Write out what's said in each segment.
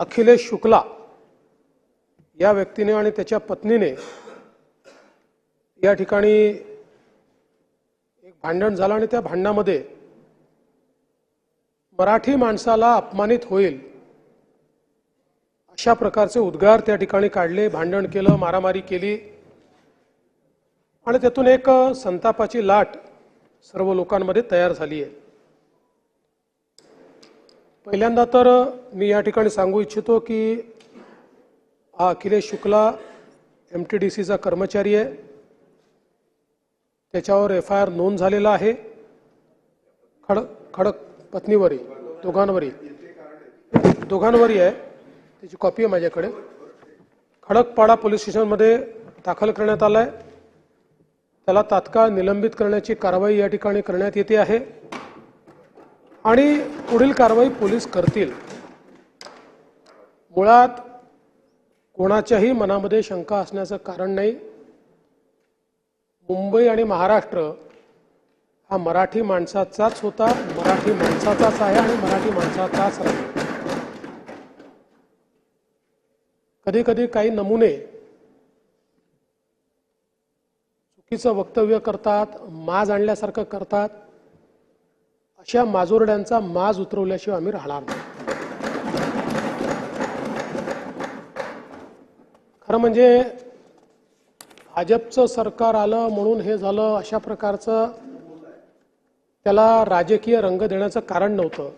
अखिलेश शुक्ला या व्यक्तीने आणि त्याच्या पत्नीने या ठिकाणी एक भांडण झालं आणि त्या भांडणामध्ये मराठी माणसाला अपमानित होईल अशा प्रकारचे उद्गार त्या ठिकाणी काढले भांडण केलं मारामारी केली. आणि त्यातून एक संतापाची लाट सर्व लोकांमध्ये तयार झाली आहे. पहिल्यांदा तर मी या ठिकाणी सांगू इच्छितो की हा Akhilesh Shukla M T D सीचा कर्मचारी आहे. त्याच्यावर एफ आय आर नोंद झालेला आहे. खडक खडक पत्नीवरी दोघांवरी. दोघांवरी आहे. त्याची कॉपी आहे माझ्याकडे. खडकपाडा पोलीस स्टेशनमध्ये दाखल करण्यात आला आहे त्याला तात्काळ निलंबित करण्याची कारवाई या ठिकाणी करण्यात येते आहे. आणि पुढील कारवाई पोलीस करतील. मुळात कोणाच्याही मनामध्ये शंका असण्याचं कारण नाही. मुंबई आणि महाराष्ट्र हा मराठी माणसाचाच होता मराठी माणसाचाच आहे आणि मराठी माणसाचाच राहील. कधी कधी काही नमुने चुकीचं वक्तव्य करतात माज आणल्यासारखं करतात. अशा माजोरड्यांचा माज उतरवल्याशिवाय आम्ही राहणार नाही. खरं म्हणजे भाजपचं सरकार आलं म्हणून हे झालं अशा प्रकारचं त्याला राजकीय रंग देण्याचं कारण नव्हतं.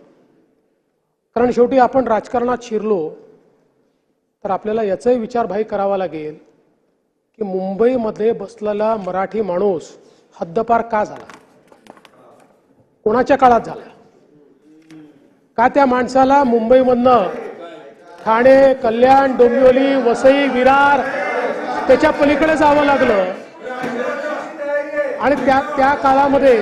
कारण शेवटी आपण राजकारणात शिरलो तर आपल्याला याचाही विचारभाई करावा लागेल की मुंबईमध्ये बसलेला मराठी माणूस हद्दपार का झाला? कोणाच्या काळात झाला का त्या माणसाला मुंबईमधनं ठाणे कल्याण डोंबिवली वसई विरार त्याच्या पलीकडे जावं लागलं? आणि त्या त्या काळामध्ये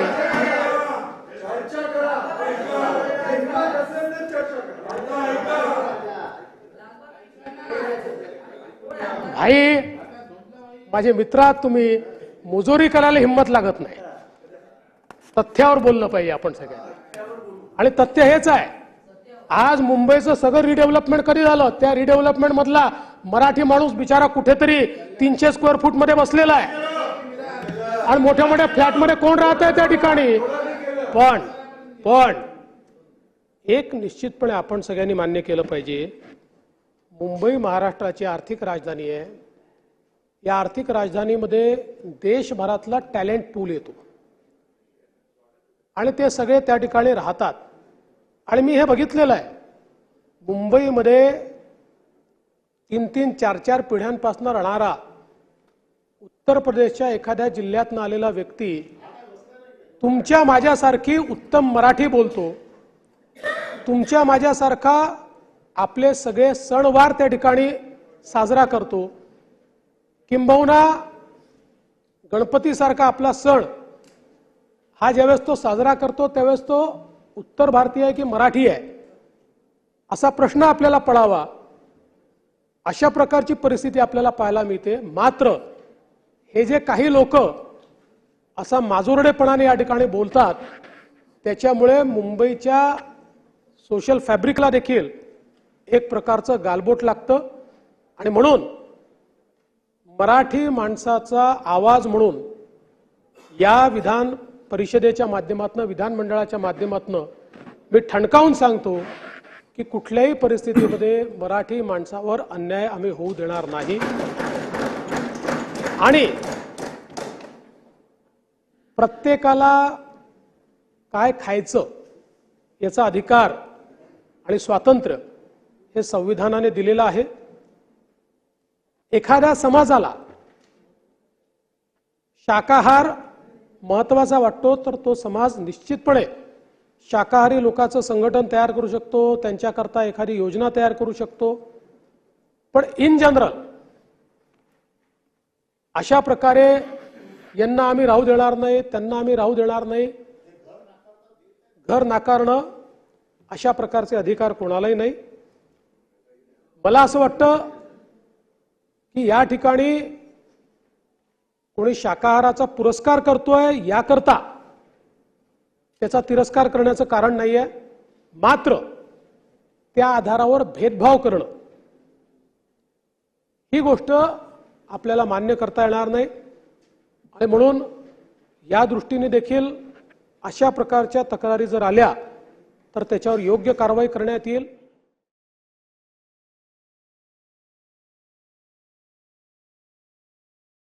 भाई माझे मित्रात तुम्ही मुजोरी करायला हिंमत लागत नाही. तथ्यावर बोललं पाहिजे आपण सगळ्यांनी आणि तथ्य हेच आहे. आज मुंबईचं सगळं रिडेव्हलपमेंट कधी झालं? त्या रिडेव्हलपमेंट मधला मराठी माणूस बिचारा कुठेतरी तीनशे स्क्वेअर फूटमध्ये बसलेला आहे. आणि मोठ्या मोठ्या फ्लॅटमध्ये कोण राहत आहे त्या ठिकाणी? पण पण एक निश्चितपणे आपण सगळ्यांनी मान्य केलं पाहिजे. मुंबई महाराष्ट्राची आर्थिक राजधानी आहे. या आर्थिक राजधानीमध्ये देशभरातला टॅलेंट पूल येतो. आणि ते सगळे त्या ठिकाणी राहतात. आणि मी हे बघितलेलं आहे. मुंबईमध्ये तीन तीन चार चार पिढ्यांपासून राहणारा उत्तर प्रदेशच्या एखाद्या जिल्ह्यातनं आलेला व्यक्ती तुमच्या माझ्यासारखी उत्तम मराठी बोलतो. तुमच्या माझ्यासारखा आपले सगळे सणवार त्या ठिकाणी साजरा करतो. किंबहुना गणपतीसारखा आपला सण हा ज्यावेळेस तो साजरा करतो त्यावेळेस तो उत्तर भारतीय आहे की मराठी आहे? असा प्रश्न आपल्याला पडावा अशा प्रकारची परिस्थिती आपल्याला पाहायला मिळते. मात्र हे जे काही लोक असा माजुरडेपणाने या ठिकाणी बोलतात त्याच्यामुळे मुंबईच्या सोशल फॅब्रिकला देखील एक प्रकारचं गालबोट लागतं. आणि म्हणून मराठी माणसाचा आवाज म्हणून या विधान परिषदेच्या माध्यमातून विधानमंडळाच्या माध्यमातून मी ठणकावून सांगतो की कुठल्याही परिस्थितीमध्ये मराठी माणसावर अन्याय आम्ही होऊ देणार नाही. आणि प्रत्येकाला काय खायचं याचा अधिकार आणि स्वातंत्र्य हे संविधानाने दिलेलं आहे. एखाद्या समाजाला शाकाहार महत्त्वाचा वाटतो तर तो समाज निश्चितपणे शाकाहारी लोकांचं संघटन तयार करू शकतो त्यांच्याकरता एखादी योजना तयार करू शकतो. पण इन जनरल अशा प्रकारे यांना आम्ही राहू देणार नाही त्यांना आम्ही राहू देणार नाही. घर नाकारणं अशा प्रकारचे अधिकार कोणालाही नाही. मला असं वाटतं की या ठिकाणी कोणी शाकाहाराचा पुरस्कार करतोय याकरता त्याचा तिरस्कार करण्याचं कारण नाही आहे मात्र त्या आधारावर भेदभाव करणं ही गोष्ट आपल्याला मान्य करता येणार नाही. आणि म्हणून या दृष्टीने देखील अशा प्रकारच्या तक्रारी जर आल्या तर त्याच्यावर योग्य कारवाई करण्यात येईल.